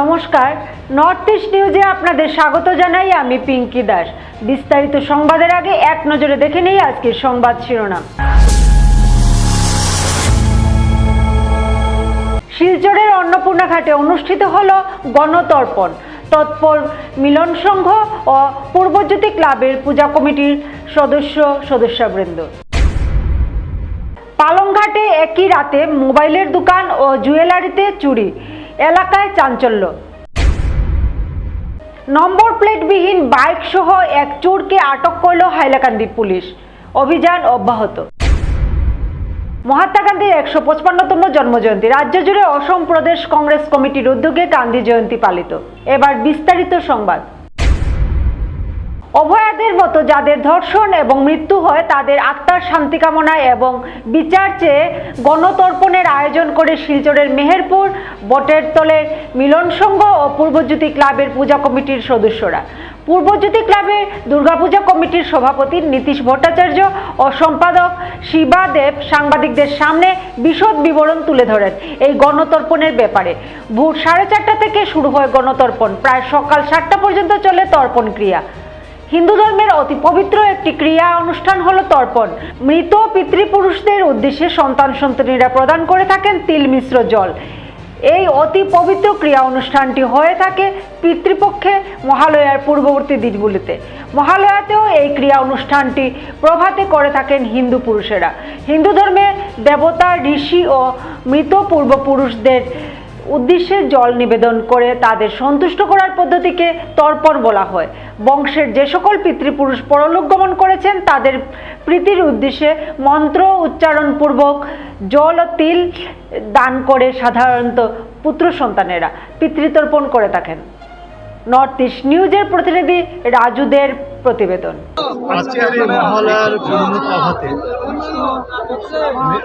নমস্কার। North east নিউজে আপনাদের স্বাগত জানাই, আমি পিঙ্কি দাস। বিস্তারিত সংবাদের আগে এক নজরে দেখে নেই আজকের সংবাদ শিরোনাম। শিলচরের অন্নপূর্ণা ঘাটে অনুষ্ঠিত হল গণতর্পণ। তৎপর মিলন সংঘ ও পূর্বজ্যোতি ক্লাবের পূজা কমিটির সদস্য সদস্যবৃন্দ। পালংঘাটে একই রাতে মোবাইলের দোকান ও জুয়েলারিতে চুরি। এলাকায় চাঞ্চল্য। নম্বর প্লেটবিহীন বাইক সহ এক চোরকে আটক করল হাইলাকান্দি পুলিশ। অভিযান অব্যাহত। মহাত্মা গান্ধীর একশো পঁচপান্নতম জন্মজয়ন্তী। রাজ্য জুড়ে অসম প্রদেশ কংগ্রেস কমিটির উদ্যোগে গান্ধী জয়ন্তী পালিত। এবার বিস্তারিত সংবাদ। অভয়াদের মতো যাদের ধর্ষণ এবং মৃত্যু হয়, তাদের আত্মার শান্তি কামনায় এবং বিচার চেয়ে গণতর্পণের আয়োজন করে শিলচরের মেহেরপুর বটের তলের মিলন সংঘ ও পূর্বজ্যোতি ক্লাবের পূজা কমিটির সদস্যরা। পূর্বজ্যোতি ক্লাবের দুর্গাপূজা কমিটির সভাপতি নীতিশ ভট্টাচার্য ও সম্পাদক শিবা দেব সাংবাদিকদের সামনে বিশদ বিবরণ তুলে ধরেন এই গণতর্পণের ব্যাপারে। ভোর সাড়ে চারটা থেকে শুরু হয় গণতর্পণ। প্রায় সকাল সাতটা পর্যন্ত চলে তর্পণ ক্রিয়া। হিন্দু ধর্মের অতি পবিত্র একটি ক্রিয়া অনুষ্ঠান হলো তর্পণ। মৃত পিতৃপুরুষদের উদ্দেশ্যে সন্তান সন্তনীরা প্রদান করে থাকেন তিল মিশ্র জল। এই অতি পবিত্র ক্রিয়া অনুষ্ঠানটি হয়ে থাকে পিতৃপক্ষে মহালয়ার পূর্ববর্তী দিনগুলিতে। মহালয়াতেও এই ক্রিয়া অনুষ্ঠানটি প্রভাতে করে থাকেন হিন্দু পুরুষেরা। হিন্দু ধর্মে দেবতা, ঋষি ও মৃত পূর্বপুরুষদের উদ্দেশ্যে জল নিবেদন করে তাদের সন্তুষ্ট করার পদ্ধতিকে তর্পণ বলা হয়। বংশের যে সকল পিতৃপুরুষ পরলোক গমন করেছেন, তাদের প্রীতির উদ্দেশ্যে মন্ত্র উচ্চারণপূর্বক জল ও তিল দান করে সাধারণত পুত্র সন্তানেরা পিতৃতর্পণ করে থাকেন। নর্থ ইস্ট নিউজের প্রতিনিধি রাজুদের প্রতিবেদন। মহালয়ার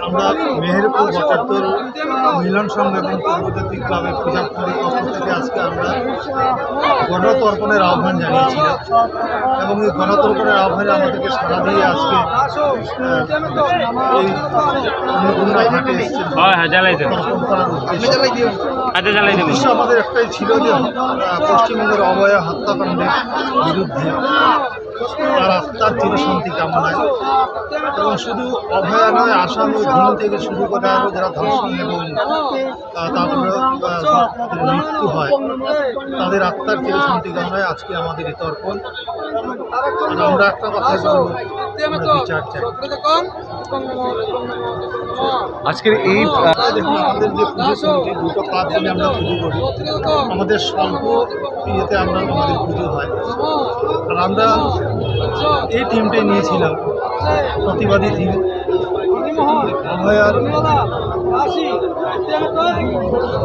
আমরা মেহেরপুর বটাত্তর মিলন সংঘ এবং পূর্বজাতিক ক্লাবের পূজা কমিটির পক্ষ থেকে আজকে আমরা গণতর্পণের আহ্বান জানিয়েছিলাম এবং এই গণতর্পণের আহ্বানে আমাদেরকে সাড়া দিয়ে আজকে এই অন্নপূর্ণা ঘাটে তর্পণ করার উদ্দেশ্যে। দেবেন। আমাদের একটাই ছিল যে পশ্চিমবঙ্গের অবয়া হত্যাকাণ্ডের বিরুদ্ধে তার আত্মার চিরশান্তি কামনায় এবং শুধু অভয়া নয় আসাম ধুম থেকে শুরু করে আরও যারা ধর্ষণ এবং তারপরে মৃত্যু হয়, তাদের আত্মার চিরশান্তি কামনায় আজকে আমাদের এই তর্পণ। আমরা একটা কথা বিচার চাই। আজকের এই দেখুন, আমাদের যে পুজো কমিটি, দুটো পাঁচ দিনে আমরা পুজো করি। আমাদের স্বল্প ইয়েতে আমরা আমাদের পুজো হয়। আর আমরা এই টিমটাই নিয়েছিলাম। প্রতিবাদী টিম অভয়ার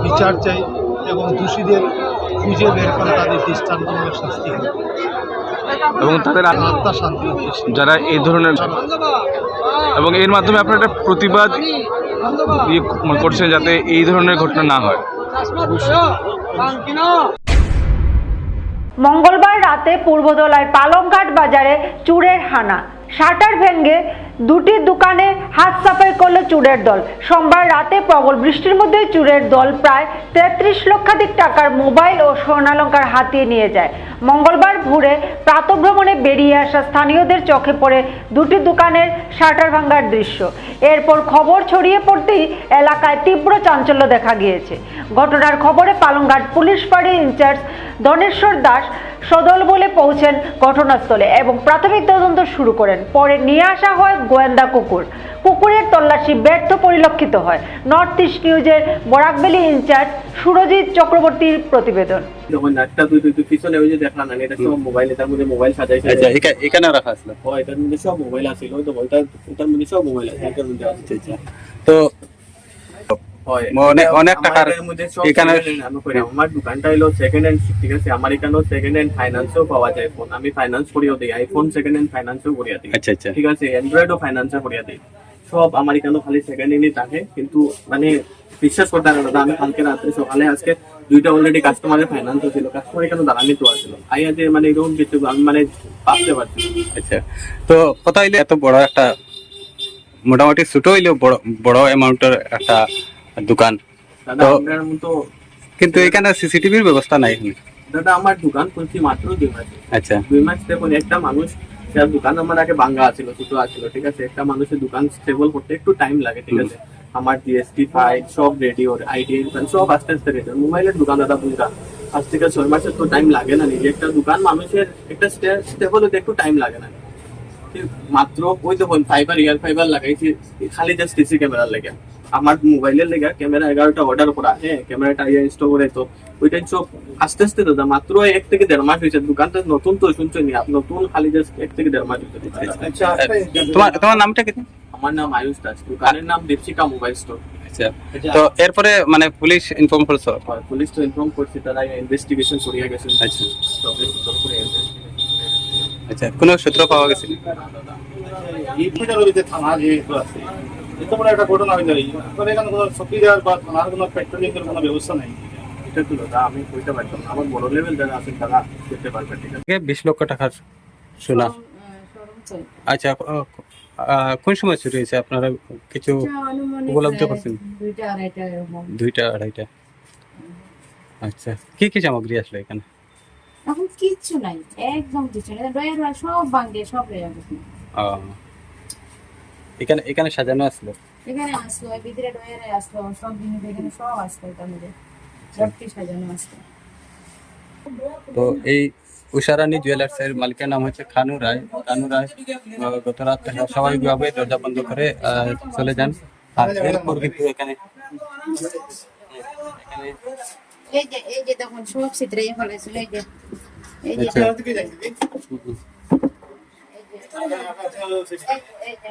বিচার চাই এবং দোষীদের খুঁজে বের করে তাদের দৃষ্টান্তমূলক শাস্তি। এবং তাদের আত্মা শান্তি যারা এই ধরনের এবং এর মাধ্যমে আপনারা একটা প্রতিবাদ করছেন যাতে এই ধরনের ঘটনা না হয়। মঙ্গলবার রাতে পূর্বদলার পালংঘাট বাজারে চুরের হানা। শাটার ভেঙে দুটি দোকানে হাত সাফাই করল চুরের দল। সোমবার রাতে প্রবল বৃষ্টির মধ্যে চুরের দল প্রায় তেত্রিশ লক্ষাধিক টাকার মোবাইল ও স্বর্ণালঙ্কার হাতিয়ে নিয়ে যায়। মঙ্গলবার ভোরে প্রাতভ্রমণে বেরিয়ে আসা স্থানীয়দের চোখে পড়ে দুটি দোকানের শাটার ভাঙ্গার দৃশ্য। এরপর খবর ছড়িয়ে পড়তেই এলাকায় তীব্র চাঞ্চল্য দেখা গিয়েছে। ঘটনার খবরে পালংঘাট পুলিশ ফাঁড়ির ইনচার্জ ধনেশ্বর দাস সদল বলে পৌঁছেন ঘটনাস্থলে এবং প্রাথমিক তদন্ত শুরু করেন। পরে নিয়ে আসা হয় গোয়েন্দা কুকুর। কুকুরের তল্লাশি ব্যর্থ পরিলক্ষিত হয়। নর্থ ইস্ট নিউজের বরাকবেলি ইনচার্জ সুরজিৎ চক্রবর্তীর প্রতিবেদন। পিছনে ওই যে দেখলাম না এটা সব মোবাইল এটার মধ্যে মোবাইল সাজাইছে আচ্ছা এখানে রাখা আসলো ও এটার মধ্যে সব মোবাইল ওই তো মধ্যে সব মোবাইল আছে এটার মধ্যে তো অনেক- অনেক টাকার এখানে- আমার দোকানটা হলো সেকেন্ড হ্যান্ড ঠিক আছে? আমার এখানেও সেকেন্ড হ্যান্ড ফাইন্যান্সও পাওয়া যায় ফোন আমি ফাইন্যান্স করিও দিই। আইফোন সেকেন্ড হ্যান্ড ফাইন্যান্সও করিয়া দিই। আচ্ছা আচ্ছা। ঠিক আছে? অ্যান্ড্রয়েডও ফাইন্যান্সও করিয়া দিই। সব আমার এখানেও খালি সেকেন্ড হ্যান্ডই থাকে। কিন্তু মানে বিশ্বাস করতে পারে না। আমি কালকে রাত্রে সকালে আজকে দুইটা অলরেডি কাস্টমারের ফাইন্যান্স ছিল। কাস্টমার এখানে দাঁড়ানি তো আছিল মানে এরকম কিছু আমি মানে পারছি আচ্ছা। তো কথা হইলে এত বড় একটা মোটামুটি ছোট হইলেও বড় বড় অ্যামাউন্টের একটা দোকান। দাদা তো- কিন্তু এখানে সিসিটিভির ব্যবস্থা নাই দাদা আমার দোকান খুলছি মাত্র দুই মাসে। আচ্ছা। দুই মাস দেখুন একটা মানুষ যার দোকান আমার আগে ভাঙ্গা আছিল ছোট আছিল ঠিক আছে? একটা মানুষের দোকান স্টেবল করতে একটু টাইম লাগে ঠিক আছে? আমার জিএসটি ফাইল সব রেডি ওর আইডি সব আস্তে আস্তে রেডি মোবাইলের দোকান দাদা বুঝা আজ থেকে ছয় মাসের তো টাইম লাগে না নিজে। একটা দোকান মানুষের একটা স্টেবল হতে একটু টাইম লাগে না। মাত্র ওই দেখুন ফাইবার ইয়ার ফাইবার লাগাইছি খালি জাস্ট সিসি ক্যামেরার লেগে। আমার মোবাইলের লেগে ক্যামেরা এগারোটা অর্ডার করা হ্যাঁ ক্যামেরাটা ইয়ে ইনস্টল করে তো ওইটাই সব আস্তে আস্তে দাদা মাত্র এক থেকে দেড় মাস হয়েছে দোকানটা নতুন তো শুনছো নি আপনি নতুন খালি জাস্ট এক থেকে দেড় মাস হয়েছে। আচ্ছা তোমার তোমার নামটা কি? আমার নাম আয়ুষ দাস দোকানের নাম দীপশিকা মোবাইল স্টোর আচ্ছা তো এরপরে মানে পুলিশ ইনফর্ম করছ? পুলিশ তো ইনফর্ম করছে তারা ইনভেস্টিগেশন করিয়া গেছে। আচ্ছা। করে আচ্ছা কোনো সূত্র পাওয়া গেছে? এই যে থানা যেহেতু আছে এত বড় একটা ঘটনা হয়ে তাহলে এখানে কোনো চকিদার বা থানার কোনো পেট্রোলিং এর কোনো ব্যবস্থা নেই। এটা তো দাদা আমি কইতে পারতাম আমার বড় লেভেল যারা আছেন তারা করতে পারবে ঠিক আছে? বিশ লক্ষ টাকার সোনা আচ্ছা কোন সময় শুরু হয়েছে? আপনারা কিছু উপলব্ধ করছেন? দুইটা আড়াইটা এরকম। দুইটা আড়াইটা। আচ্ছা কি কি সামগ্রী আসলো এখানে? এখন কিচ্ছু নাই একদম কিছু নাই। সব ভাঙ্গে সব রয়ে গেছে। এখানে এখানে সাজানো আসলো? এখানে আসলো এই ভিতরে ডয়ারে আসলো সব জিনিস এখানে সব আসলো এটার মধ্যে ভর্তি সাজানো আসলো। তো এই উষারানী জুয়েলার্স এর মালিকের নাম হচ্ছে খানু রায়। খানু রায় গত রাত স্বাভাবিকভাবে দরজা বন্ধ করে চলে যান। আর এরপর কিন্তু এখানে এই যে এই যে দেখুন সব চিত্রে ফেলেছিল এই যে এই যে আচ্ছা। এই যে এই যে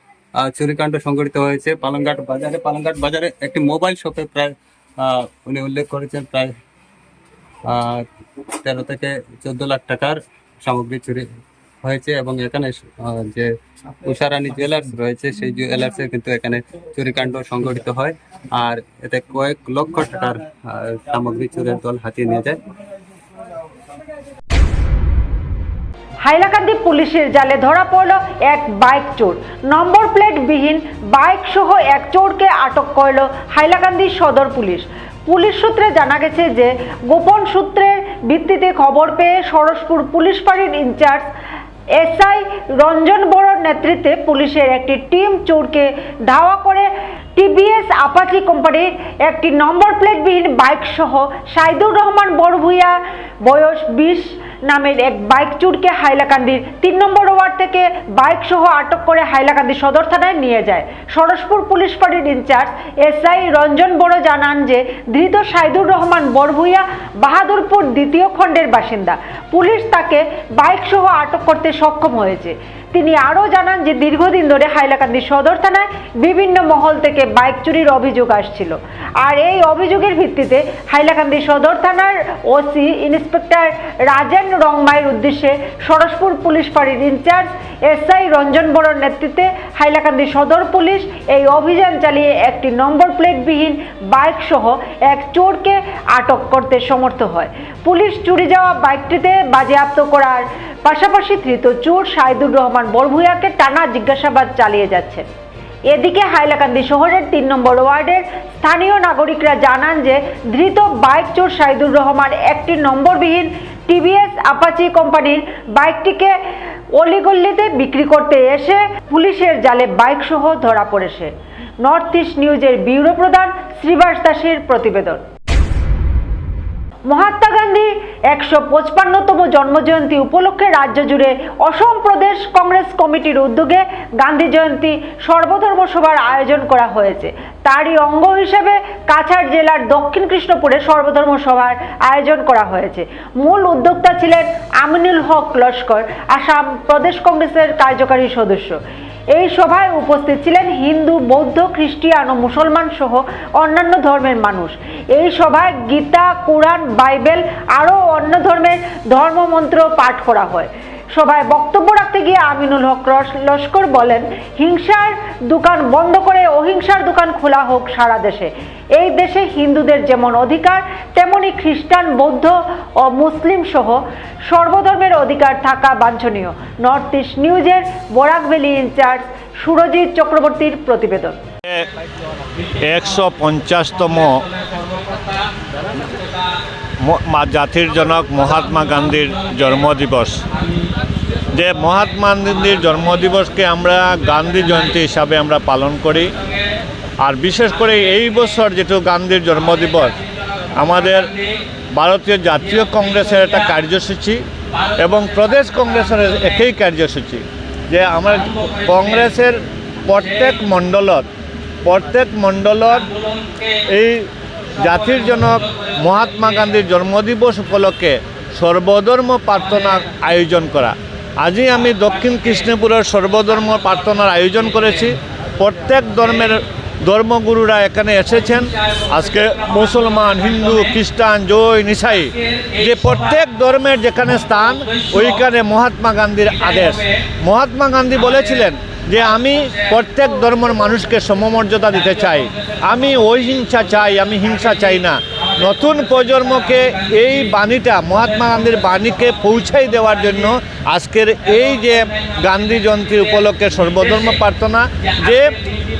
চুরিকাণ্ড সংঘটিত হয়েছে। পালংঘাট বাজারে পালংঘাট বাজারে একটি মোবাইল শপে প্রায় উনি উল্লেখ করেছেন প্রায় তেরো থেকে চোদ্দ লাখ টাকার সামগ্রী চুরি হয়েছে এবং এখানে যে উষারানী জুয়েলার্স রয়েছে, সেই জুয়েলার্সে কিন্তু এখানে চুরিকাণ্ড সংঘটিত হয়। আর এতে কয়েক লক্ষ টাকার সামগ্রী চুরের দল হাতিয়ে নিয়ে যায়। হাইলাকান্দি পুলিশের জালে ধরা পড়ল এক বাইক চোর। নম্বর প্লেট বিহীন বাইক সহ এক চোরকে আটক করল হাইলাকান্দি সদর পুলিশ। পুলিশ সূত্রে জানা গেছে যে গোপন সূত্রের ভিত্তিতে খবর পেয়ে সরসপুর পুলিশ ফাঁড়ির ইনচার্জ এসআই রঞ্জন বড়োর নেতৃত্বে পুলিশের একটি টিম চোরকে ধাওয়া করে টিভিএস আপাচি কোম্পানির একটি নম্বর প্লেটবিহীন বাইক সহ সাইদুর রহমান বড়ভুইয়া, বয়স বিশ নামের এক বাইক চুরকে হাইলাকান্দির তিন নম্বর ওয়ার্ড থেকে বাইক সহ আটক করে হাইলাকান্দি সদর থানায় নিয়ে যায়। সরসপুর পুলিশ ফাঁড়ির ইনচার্জ এসআই রঞ্জন বড় জানান যে, ধৃত সাইদুর রহমান বড়ভুইয়া বাহাদুরপুর দ্বিতীয় খণ্ডের বাসিন্দা। পুলিশ তাকে বাইক সহ আটক করতে সক্ষম হয়েছে। তিনি আরও জানান যে দীর্ঘদিন ধরে হাইলাকান্দি সদর থানায় বিভিন্ন মহল থেকে বাইক চুরির অভিযোগ আসছিল। আর এই অভিযোগের ভিত্তিতে হাইলাকান্দি সদর থানার ওসি ইন্সপেক্টর রাজেন রংমাইয়ের উদ্দেশ্যে সরসপুর পুলিশ ফাঁড়ির ইনচার্জ এসআই রঞ্জন বড়োর নেতৃত্বে হাইলাকান্দি সদর পুলিশ এই অভিযান চালিয়ে একটি নম্বর প্লেটবিহীন বাইক সহ এক চোরকে আটক করতে সমর্থ হয়। পুলিশ চুরি যাওয়া বাইকটিতে বাজেয়াপ্ত করার পাশাপাশি ধৃত চোর সাইদুর রহমান বরভুইয়াকে টানা জিজ্ঞাসাবাদ চালিয়ে যাচ্ছে। এদিকে হাইলাকান্দি শহরের তিন নম্বর ওয়ার্ডের স্থানীয় নাগরিকরা জানান যে, ধৃত বাইক চোর সাইদুর রহমান একটি নম্বরবিহীন টিভিএস আপাচি কোম্পানির বাইকটিকে অলিগল্লিতে বিক্রি করতে এসে পুলিশের জালে বাইক সহ ধরা পড়েছে। নর্থ ইস্ট নিউজের ব্যুরো প্রধান শ্রীবাস দাসের প্রতিবেদন। মহাত্মা গান্ধীর একশো পঁচপান্নতম জন্মজয়ন্তী উপলক্ষে রাজ্য জুড়ে অসম প্রদেশ কংগ্রেস কমিটির উদ্যোগে গান্ধী জয়ন্তী সর্বধর্ম সভার আয়োজন করা হয়েছে। তারই অঙ্গ হিসেবে কাছাড় জেলার দক্ষিণ কৃষ্ণপুরে সর্বধর্ম সভার আয়োজন করা হয়েছে। মূল উদ্যোক্তা ছিলেন আমিনুল হক লস্কর, আসাম প্রদেশ কংগ্রেসের কার্যকারী সদস্য। এই সভায় উপস্থিত ছিলেন হিন্দু, বৌদ্ধ, খ্রিস্টিয়ান ও মুসলমান সহ অন্যান্য ধর্মের মানুষ। এই সভায় গীতা, কোরআন, বাইবেল আরও অন্য ধর্মের ধর্মমন্ত্র পাঠ করা হয়। সভায় বক্তব্য রাখতে গিয়ে আমিনুল হক লস্কর বলেন, হিংসার দোকান বন্ধ করে অহিংসার দোকান খোলা হোক সারা দেশে। এই দেশে হিন্দুদের যেমন অধিকার, তেমনি খ্রিস্টান, বৌদ্ধ ও মুসলিম সহ সর্বধর্মের অধিকার থাকা বাঞ্ছনীয়। নর্থ ইস্ট নিউজের বরাক ইনচার্জ সুরজিৎ চক্রবর্তীর প্রতিবেদন। একশো পঞ্চাশতম জাতির জনক মহাত্মা গান্ধীর জন্মদিবস যে মহাত্মা গান্ধীর জন্মদিবসকে আমরা গান্ধী জয়ন্তী হিসাবে আমরা পালন করি। আর বিশেষ করে এই বছর যেহেতু গান্ধীর জন্মদিবস, আমাদের ভারতীয় জাতীয় কংগ্রেসের একটা কার্যসূচি এবং প্রদেশ কংগ্রেসের একই কার্যসূচি। যে আমরা কংগ্রেসের প্রত্যেক মণ্ডলত প্রত্যেক মণ্ডলত এই জাতির জনক মহাত্মা গান্ধীর জন্মদিবস উপলক্ষে সর্বধর্ম প্রার্থনার আয়োজন করা। আজই আমি দক্ষিণ কৃষ্ণপুরের সর্বধর্ম প্রার্থনার আয়োজন করেছি। প্রত্যেক ধর্মের ধর্মগুরুরা এখানে এসেছেন। আজকে মুসলমান, হিন্দু, খ্রিস্টান, জৈন, ইসাই, যে প্রত্যেক ধর্মের যেখানে স্থান, ওইখানে মহাত্মা গান্ধীর আদেশ। মহাত্মা গান্ধী বলেছিলেন যে আমি প্রত্যেক ধর্মের মানুষকে সমমর্যাদা দিতে চাই। আমি ওই হিংসা চাই, আমি হিংসা চাই না। নতুন প্রজন্মকে এই বাণীটা, মহাত্মা গান্ধীর বাণীকে পৌঁছাই দেওয়ার জন্য আজকের এই যে গান্ধী জয়ন্তী উপলক্ষে সর্বধর্ম প্রার্থনা, যে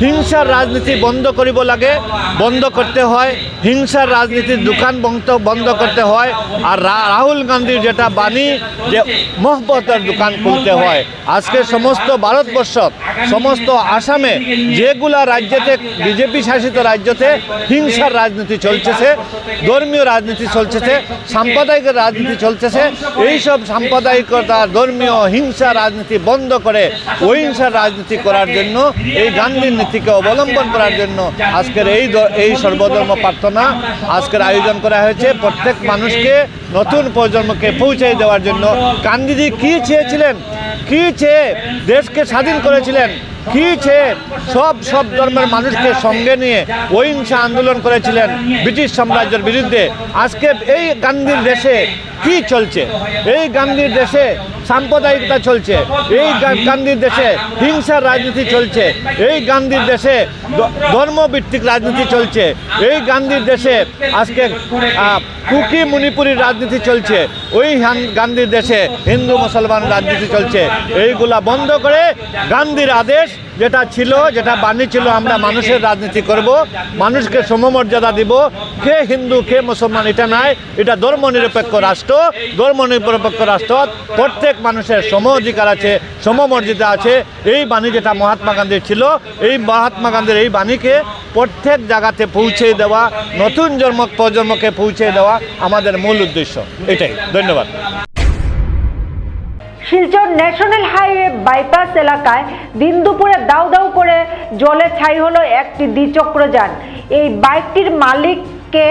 হিংসার রাজনীতি বন্ধ করিব লাগে, বন্ধ করতে হয়। হিংসার রাজনীতির দোকান বন্ধ করতে হয়। আর রাহুল গান্ধীর যেটা বাণী, যে মহব্বতের দোকান খুলতে হয়। আজকে সমস্ত ভারতবর্ষ, সমস্ত আসামে যেগুলা রাজ্যতে, বিজেপি শাসিত রাজ্যতে হিংসার রাজনীতি চলতেছে, ধর্মীয় রাজনীতি চলতেছে সাম্প্রদায়িক রাজনীতি চলতেছে, এইসব সাম্প্রদায়িকতা, ধর্মীয় হিংসা রাজনীতি বন্ধ করে অহিংসার রাজনীতি করার জন্য এই গান্ধীর নীতিকে অবলম্বন করার জন্য আজকের এই এই সর্বধর্ম প্রার্থনা আজকের আয়োজন করা হয়েছে। প্রত্যেক মানুষকে নতুন প্রজন্মকে পৌঁছে দেওয়ার জন্য। গান্ধীজি কী চেয়েছিলেন? কী চেয়ে দেশকে স্বাধীন করেছিলেন? কী চেয়ে সব সব ধর্মের মানুষকে সঙ্গে নিয়ে অহিংসা আন্দোলন করেছিলেন ব্রিটিশ সাম্রাজ্যের বিরুদ্ধে, আজকে এই গান্ধীর দেশে কি চলছে? এই গান্ধীর দেশে সাম্প্রদায়িকতা চলছে, এই গান্ধীর দেশে হিংসার রাজনীতি চলছে, এই গান্ধীর দেশে ধর্মভিত্তিক রাজনীতি চলছে, এই গান্ধীর দেশে আজকে কুকি মণিপুরির রাজনীতি চলছে, ওই গান্ধীর দেশে হিন্দু মুসলমান রাজনীতি চলছে, এইগুলা বন্ধ করে গান্ধীর আদেশ যেটা ছিল, যেটা বাণী ছিল, আমরা মানুষের রাজনীতি করব, মানুষকে সমমর্যাদা দিব। কে হিন্দু, কে মুসলমান, এটা নাই। এটা ধর্ম নিরপেক্ষ রাষ্ট্র। ধর্ম নিরপেক্ষ রাষ্ট্র, প্রত্যেক মানুষের সম অধিকার আছে, সমমর্যাদা আছে। এই বাণী যেটা মহাত্মা গান্ধীর ছিল, এই মহাত্মা গান্ধীর এই বাণীকে প্রত্যেক জায়গাতে পৌঁছে দেওয়া, নতুন জন্ম, প্রজন্মকে পৌঁছে দেওয়া আমাদের মূল উদ্দেশ্য। এটাই। ধন্যবাদ। শিলচর ন্যাশনাল হাইওয়ে বাইপাস এলাকায় দিন দুপুরে দাউ দাউ করে জলে ছাই হলো একটি দ্বিচক্র যান। এই বাইকটির মালিককে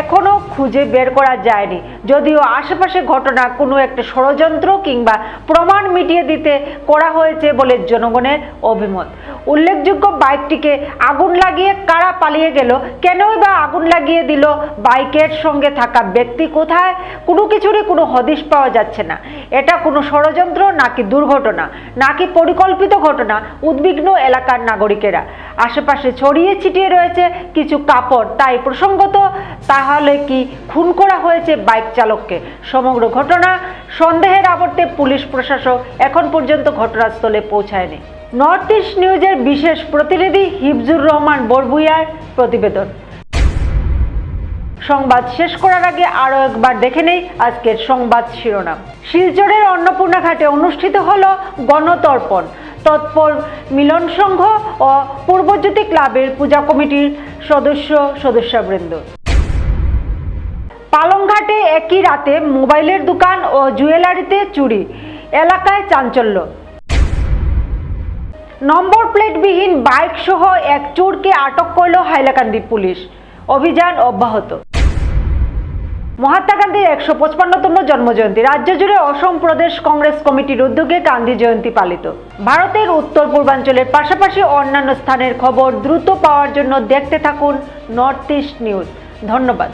এখনও খুঁজে বের করা যায়নি। যদিও আশেপাশে ঘটনা কোনো একটা ষড়যন্ত্র কিংবা প্রমাণ মিটিয়ে দিতে করা হয়েছে বলে জনগণের অভিমত। উল্লেখযোগ্য বাইকটিকে আগুন লাগিয়ে কারা পালিয়ে গেল? কেনই বা আগুন লাগিয়ে দিল? বাইকের সঙ্গে থাকা ব্যক্তি কোথায়? কোনো কিছুরই কোনো হদিশ পাওয়া যাচ্ছে না। এটা কোনো ষড়যন্ত্র নাকি দুর্ঘটনা? নাকি পরিকল্পিত ঘটনা? উদ্বিগ্ন এলাকার নাগরিকেরা। আশেপাশে ছড়িয়ে ছিটিয়ে রয়েছে কিছু কাপড়। তাই প্রসঙ্গত, তাহলে কি খুন করা হয়েছে বাইক চালককে? সমগ্র ঘটনা সন্দেহের আবর্তে পুলিশ প্রশাসক এখন পর্যন্ত ঘটনাস্থলে পৌঁছায়নি। নর্থ ইস্ট নিউজের বিশেষ প্রতিনিধি হিফজুর রহমান বরবুইয়ার প্রতিবেদন। সংবাদ শেষ করার আগে আরও একবার দেখে নেই আজকের সংবাদ শিরোনাম। শিলচরের অন্নপূর্ণা ঘাটে অনুষ্ঠিত হল গণতর্পণ। তৎপর মিলন সংঘ ও পূর্বজ্যোতি ক্লাবের পূজা কমিটির সদস্য সদস্যবৃন্দ। পালংঘাটে একই রাতে মোবাইলের দোকান ও জুয়েলারিতে চুরি। এলাকায় চাঞ্চল্য। নম্বর প্লেটবিহীন বাইক সহ এক চোরকে আটক করল হাইলাকান্দি পুলিশ। অভিযান অব্যাহত। মহাত্মা গান্ধীর একশো পঁচপান্নতম জন্মজয়ন্তী। রাজ্য জুড়ে অসম প্রদেশ কংগ্রেস কমিটির উদ্যোগে গান্ধী জয়ন্তী পালিত। ভারতের উত্তর পূর্বাঞ্চলের পাশাপাশি অন্যান্য স্থানের খবর দ্রুত পাওয়ার জন্য দেখতে থাকুন নর্থ ইস্ট নিউজ ধন্যবাদ।